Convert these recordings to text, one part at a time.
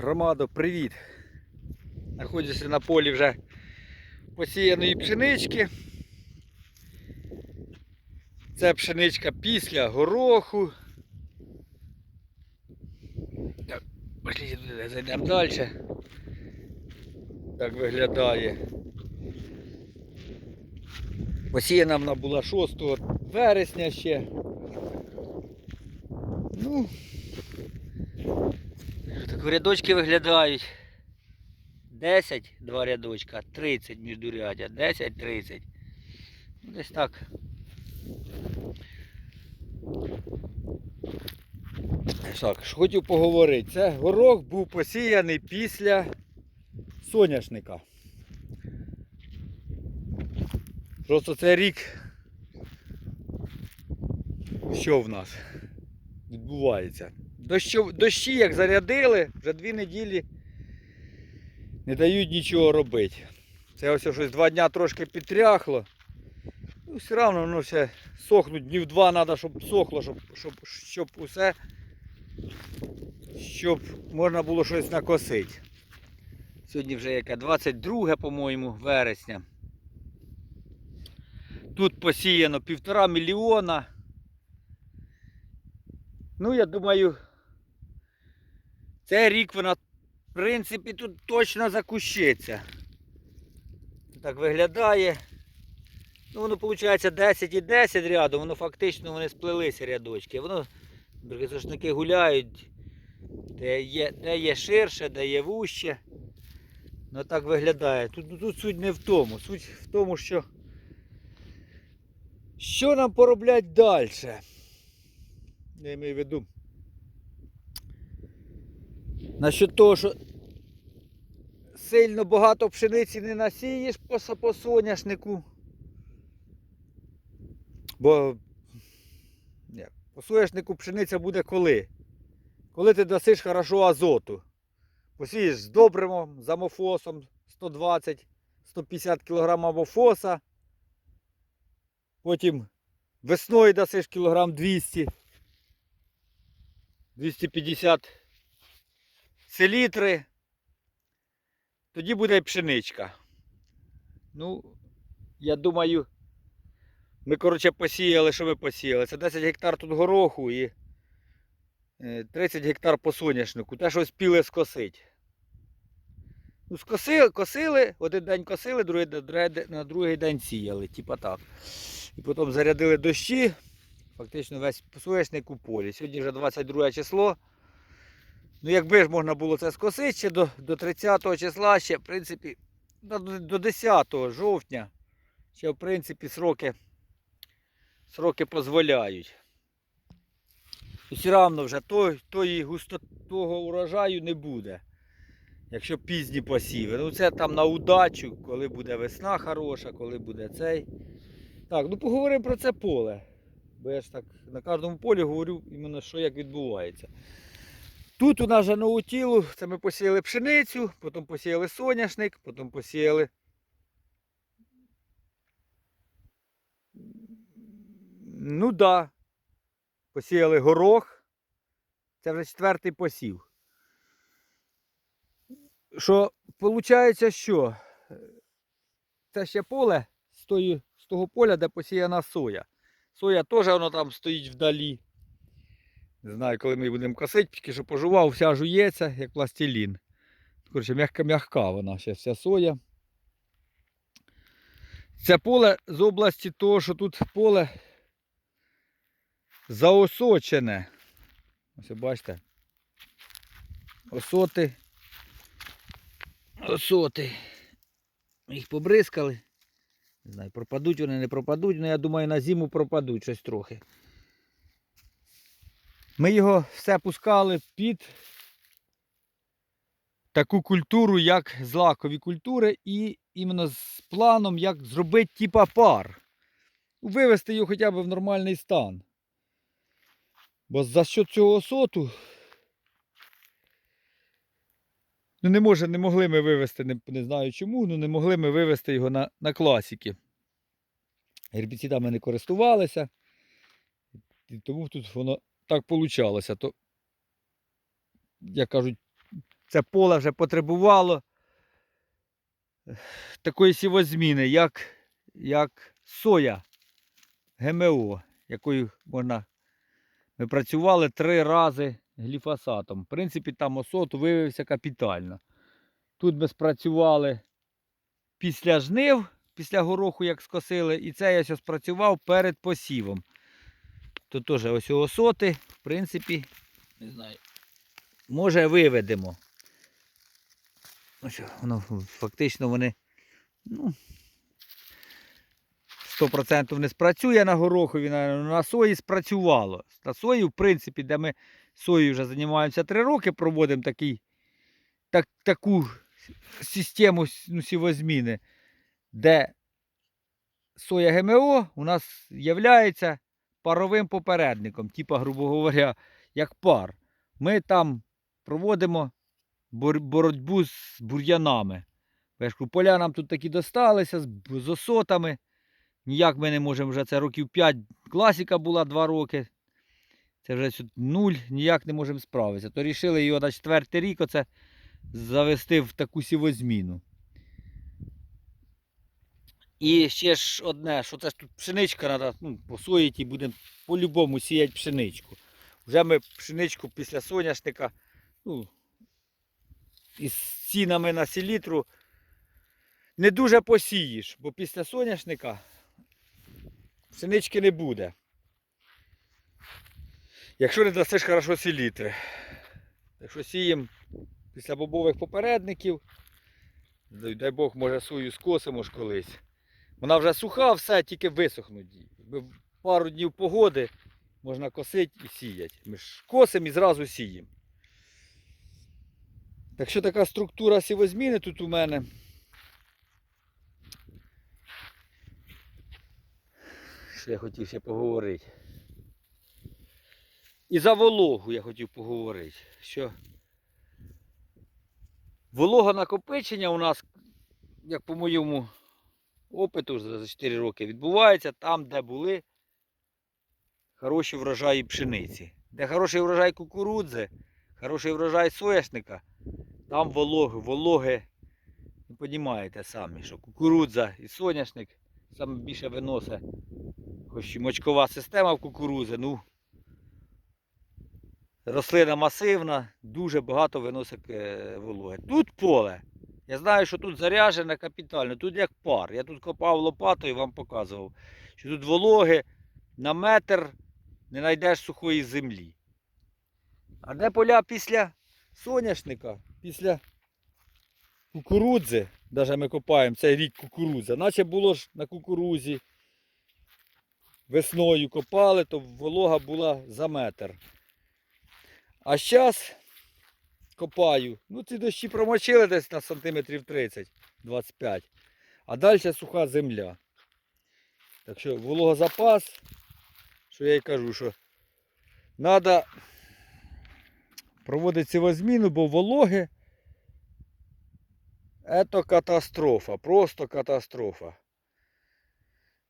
Громадо, привіт! Знаходжуся на полі вже посіяної пшенички. Це пшеничка після гороху. Так, зайдемо далі. Так виглядає. Посіяна вона була 6 вересня ще. Ну, так рядочки виглядають. 10 два рядочка, 30 міждурядя, 10, 30. Ну, Десь так. Так, що хотів поговорити. Це горох був посіяний після соняшника. Просто це рік. Що в нас відбувається? Дощу, дощі як зарядили, вже дві неділі не дають нічого робити. Це ось щось два дня трошки підтряхло. Ну, все одно воно все сохнуть, днів два треба, щоб сохло, щоб, щоб, щоб усе, щоб можна було щось накосити. Сьогодні вже яке 22, по-моєму, вересня. Тут посіяно півтора мільйона. Ну, я думаю, цей рік вона, в принципі, тут точно закущиться. Так виглядає. Ну, воно виходить 10 і 10 рядом, воно фактично вони сплелися рядочки. Воно бригазошники гуляють, де є, де є ширше, де є вуще. Ну так виглядає. Тут, ну, тут суть не в тому. Суть в тому, що що нам пороблять далі? Я маю в виду. Насчет того, що сильно багато пшениці не насієш по, по соняшнику. Бо ні, по соняшнику пшениця буде коли? Коли ти дасиш хорошо азоту. Посієш з добривом, з амофосом 120-150 кг амофоса. Потім весною дасиш кілограм 200. 250 селітри. Тоді буде пшеничка. Ну, я думаю, ми, коротше, посіяли, що ми посіяли? Це 10 гектар тут гороху і е, 30 гектар по соняшнику. Те, що спіли скосити. Ну, скосили, косили, один день косили, другий, на другий день сіяли, типа так. І потім зарядили дощі, фактично весь соняшник у полі. Сьогодні вже 22 число. Ну, якби ж можна було це скосити ще до, до 30 числа, ще, в принципі, до, до 10 жовтня, ще, в принципі, сроки, сроки дозволяють. Все одно вже той, тої густо, того урожаю не буде. Якщо пізні посіви. Ну це там на удачу, коли буде весна хороша, коли буде цей. Так, ну поговоримо про це поле. Бо я ж так на кожному полі говорю іменно, що як відбувається. Тут у нас же наутілу, це ми посіяли пшеницю, потім посіяли соняшник, потім посіяли. Ну да. Посіяли горох. Це вже четвертий посів. Що виходить, що це ще поле з, того поля, де посіяна соя. Соя теж воно там стоїть вдалі. Не знаю, коли ми її будемо косити, тільки що пожував, вся жується, як пластилін. Коротше, м'яка-м'яка вона ще вся соя. Це поле з області того, що тут поле заосочене. Ось бачите. Осоти. Осоти. Їх побризкали. Не знаю, пропадуть вони, не пропадуть, але я думаю, на зиму пропадуть щось трохи. Ми його все пускали під таку культуру, як злакові культури, і іменно з планом, як зробити типа пар. Вивести його хоча б в нормальний стан. Бо за що цього осоту ну не, може, не могли ми вивести, не, не знаю чому, але не могли ми вивести його на, на класики. Гербіцидами не користувалися. І тому тут воно так получалося. То, як кажуть, це поле вже потребувало такої сівозміни, як, як соя ГМО, якою можна. Ми працювали три рази гліфосатом. В принципі, там осот виявився капітально. Тут ми спрацювали після жнив, після гороху, як скосили, і це я ось спрацював перед посівом. Тут теж ось осоти, в принципі, не знаю, може виведемо. Ну що, воно фактично вони, ну, 100% не спрацює на горохові, на, на сої спрацювало. На сої, в принципі, де ми сою вже займаємося 3 роки, проводимо такий, так, таку систему ну, сівозміни, де соя ГМО у нас є паровим попередником, типа, грубо говоря, як пар. Ми там проводимо боротьбу з бур'янами. Поля нам тут такі досталися з, осотами. Ніяк ми не можемо вже це років 5. Класіка була 2 роки. Це вже нуль, ніяк не можемо справитися. То рішили його на четвертий рік оце завести в таку сівозміну. І ще ж одне, що це ж тут пшеничка треба ну, посоїти і будемо по-любому сіяти пшеничку. Вже ми пшеничку після соняшника, ну, із цінами на селітру не дуже посієш, бо після соняшника пшенички не буде. Якщо не дасиш хорошо селітри. Якщо сіємо після бобових попередників, дай Бог, може сою скосимо ж колись. Вона вже суха, все, тільки висохнуть. Пару днів погоди можна косити і сіяти. Ми ж косимо і зразу сіємо. Так що така структура сівозміни тут у мене. Що я хотів ще поговорити. І за вологу я хотів поговорити. Що вологонакопичення у нас, як по моєму опиту за 4 роки, відбувається там, де були хороші врожаї пшениці. Де хороший врожай кукурудзи, хороший врожай соняшника, там вологи, вологи, ви розумієте самі, що кукурудза і соняшник саме більше виносить. Хоч мочкова система в кукурудзи, ну рослина масивна, дуже багато виносить е, вологи. Тут поле. Я знаю, що тут заряджене капітально, тут як пар. Я тут копав лопатою вам показував, що тут вологи на метр не знайдеш сухої землі. А де поля після соняшника, після кукурудзи, навіть ми копаємо цей рік кукурудза, наче було ж на кукурузі. Весною копали, то волога була за метр. А зараз копаю. Ну, ці дощі промочили десь на сантиметрів 30-25. А далі суха земля. Так що вологозапас, що я й кажу, що треба проводити сівозміну, бо вологи це катастрофа, просто катастрофа.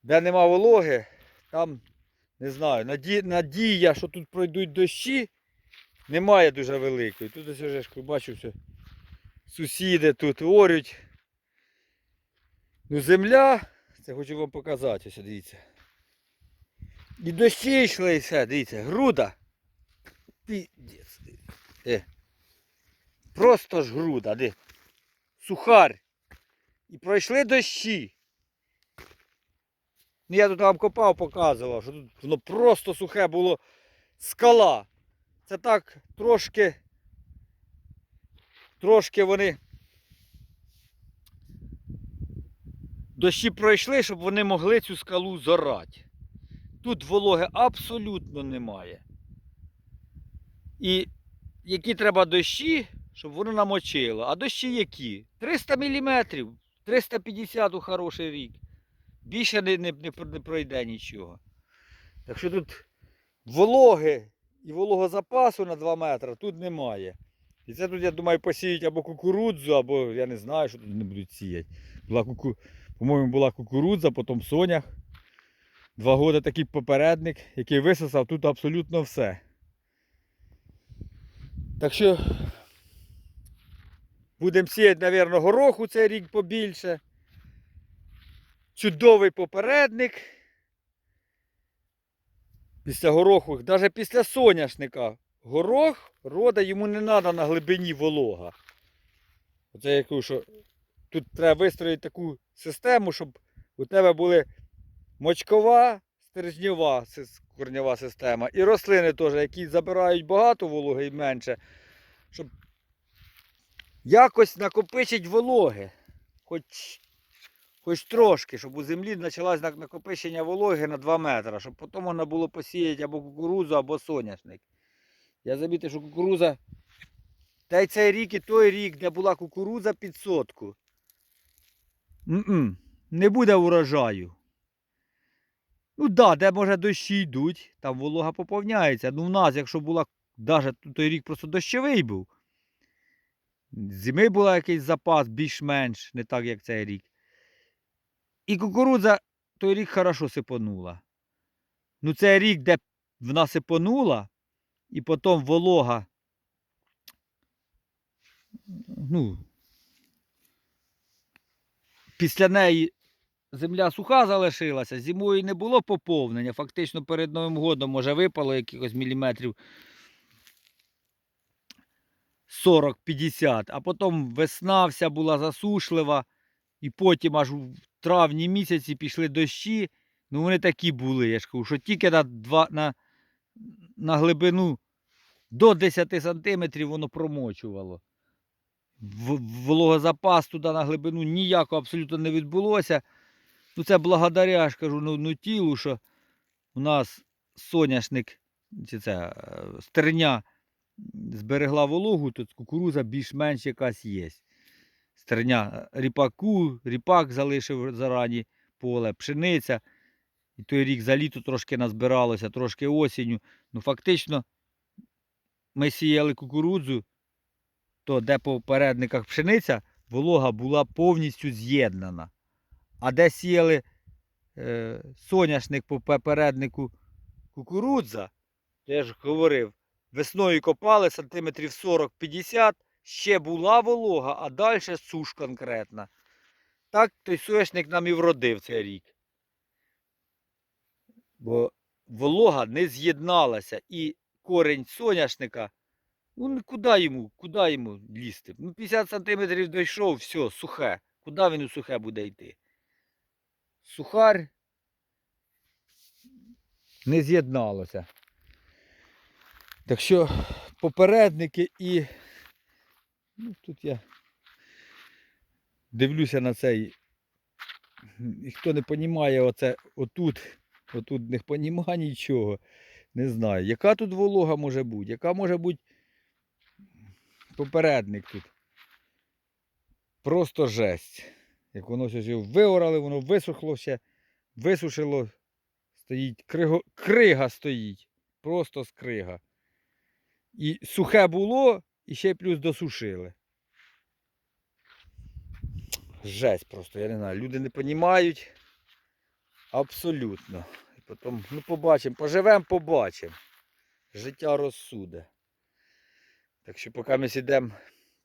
Де нема вологи, там, не знаю, надія, що тут пройдуть дощі, немає дуже великої. Тут ось вже бачу, що сусіди тут орють. Ну земля, це хочу вам показати, ось дивіться. І дощі йшли все, дивіться, груда. Піздець. Е. Просто ж груда, де. Сухар. І пройшли дощі. Ну, я тут вам копав, показував, що тут воно просто сухе було скала. Це так трошки. Трошки вони. Дощі пройшли, щоб вони могли цю скалу зорати. Тут вологи абсолютно немає. І які треба дощі, щоб воно намочило. А дощі які? 300 мм, 350 у хороший рік. Більше не, не, не, пройде нічого. Так що тут вологи і вологозапасу на 2 метри тут немає. І це тут, я думаю, посіють або кукурудзу, або я не знаю, що тут не будуть сіяти. Була куку... По-моєму, була кукурудза, потім сонях. Два роки такий попередник, який висосав тут абсолютно все. Так що Будемо сіяти, мабуть, гороху цей рік побільше. Чудовий попередник. Після гороху, навіть після соняшника. Горох рода йому не треба на глибині волога. Оце я кажу, що тут треба вистроїти таку систему, щоб у тебе були мочкова, стержньова корнєва система. І рослини теж, які забирають багато вологи і менше, щоб якось накопичить вологи. Хоч, хоч трошки, щоб у землі почалось накопичення вологи на 2 метри, щоб потім можна було посіяти або кукурудзу, або соняшник. Я замітив, що кукурудза. Та й цей рік і той рік, де була кукурудза під сотку. Не буде урожаю. Ну так, да, де може дощі йдуть, там волога поповняється. Ну в нас, якщо була, навіть той рік просто дощовий був. Зими була якийсь запас більш-менш, не так, як цей рік. І кукурудза той рік хорошо сипонула. Ну, цей рік, де вона сипонула, і потім волога. Ну, після неї земля суха залишилася, зимою не було поповнення. Фактично перед Новим годом може випало якихось міліметрів 40-50, а потім весна вся була засушлива, і потім аж травні місяці пішли дощі. Ну вони такі були, я ж кажу, що тільки на, два, на, на глибину до 10 сантиметрів воно промочувало. Вологозапас туди на глибину ніякого абсолютно не відбулося. Ну це благодаря, ж кажу, ну, ну тілу, що у нас соняшник, чи це е, стерня зберегла вологу, то кукуруза більш-менш якась є. Стерня е, ріпаку, ріпак залишив зарані поле, пшениця. І той рік за літо трошки назбиралося, трошки осінню. Ну, фактично, ми сіяли кукурудзу, то де по передниках пшениця, волога була повністю з'єднана. А де сіяли е, соняшник по попереднику кукурудза, я ж говорив, весною копали сантиметрів 40-50, ще була волога, а далі суш конкретна. Так той соняшник нам і вродив цей рік. Бо волога не з'єдналася і корінь соняшника, ну куди йому, куди йому лізти? Ну 50 сантиметрів дійшов, все, сухе. Куди він у сухе буде йти? Сухар не з'єдналося. Так що попередники і ну, тут я дивлюся на цей. І хто не розуміє оце отут, отут не розуміє нічого. Не знаю. Яка тут волога може бути? Яка може бути попередник тут? Просто жесть. Як воно щось його виорали, воно висохло висушило, стоїть, криго, крига стоїть. Просто скрига. І сухе було, і ще плюс досушили. Жесть просто, я не знаю. Люди не розуміють. Абсолютно. І потім, ну побачимо, поживемо, побачимо. Життя розсуде. Так що поки ми сідемо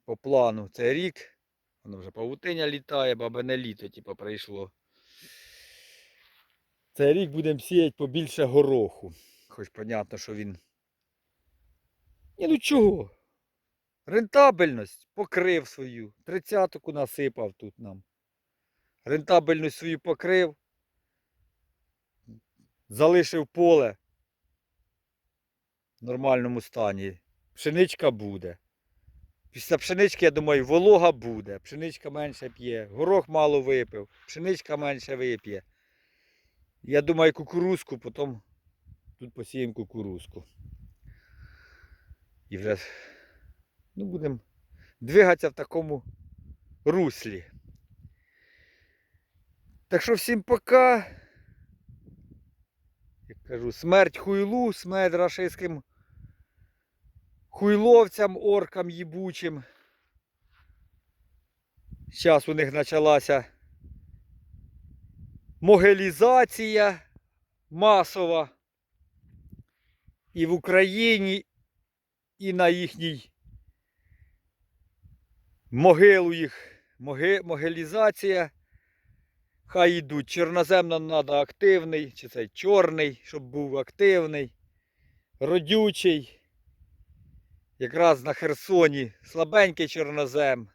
по плану цей рік, воно вже павутиня літає, бабине літо, типу, прийшло. Цей рік будемо сіяти побільше гороху. Хоч понятно, що він. Ні, ну чого? Рентабельність покрив свою. Тридцятку насипав тут нам. Рентабельність свою покрив. Залишив поле в нормальному стані. Пшеничка буде. Після пшенички, я думаю, волога буде. Пшеничка менше п'є. Горох мало випив, пшеничка менше вип'є. Я думаю, кукурузку, потім тут посіємо кукурузку. І вже ну, будемо двигатися в такому руслі. Так що всім пока. Як кажу, смерть хуйлу, смерть рашистським хуйловцям, оркам їбучим. Зараз у них почалася могилізація масова і в Україні, і на їхній могилу їх, моги, могилізація. Хай йдуть. Чорнозем нам треба активний, чи цей чорний, щоб був активний, родючий. Якраз на Херсоні слабенький чорнозем.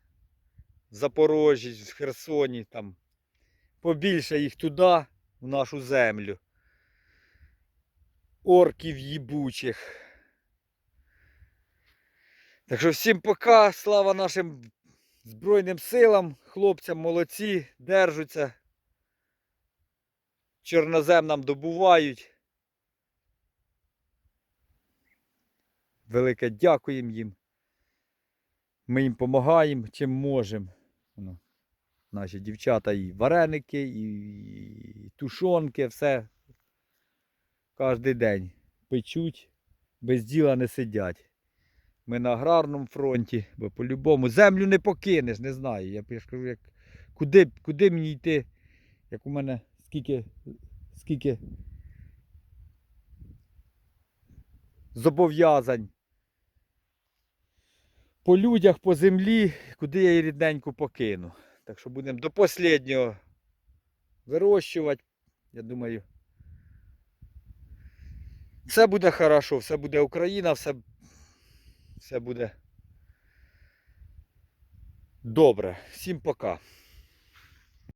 В Запорожжі, в Херсоні, там побільше їх туди, в нашу землю. Орків їбучих. Так що всім пока, слава нашим Збройним силам, хлопцям молодці, держаться. Чорнозем нам добувають. Велике дякуємо їм. Ми їм допомагаємо, чим можемо. Наші дівчата і вареники, і тушонки, все. Кожний день печуть, без діла не сидять. Ми на аграрному фронті, бо по-любому землю не покинеш, не знаю. Я ж кажу, як, куди, куди мені йти, як у мене скільки, скільки зобов'язань. По людях, по землі, куди я її рідненьку покину. Так що будемо до останнього вирощувати. Я думаю, все буде хорошо, все буде Україна, все, все буде добре. Всім пока.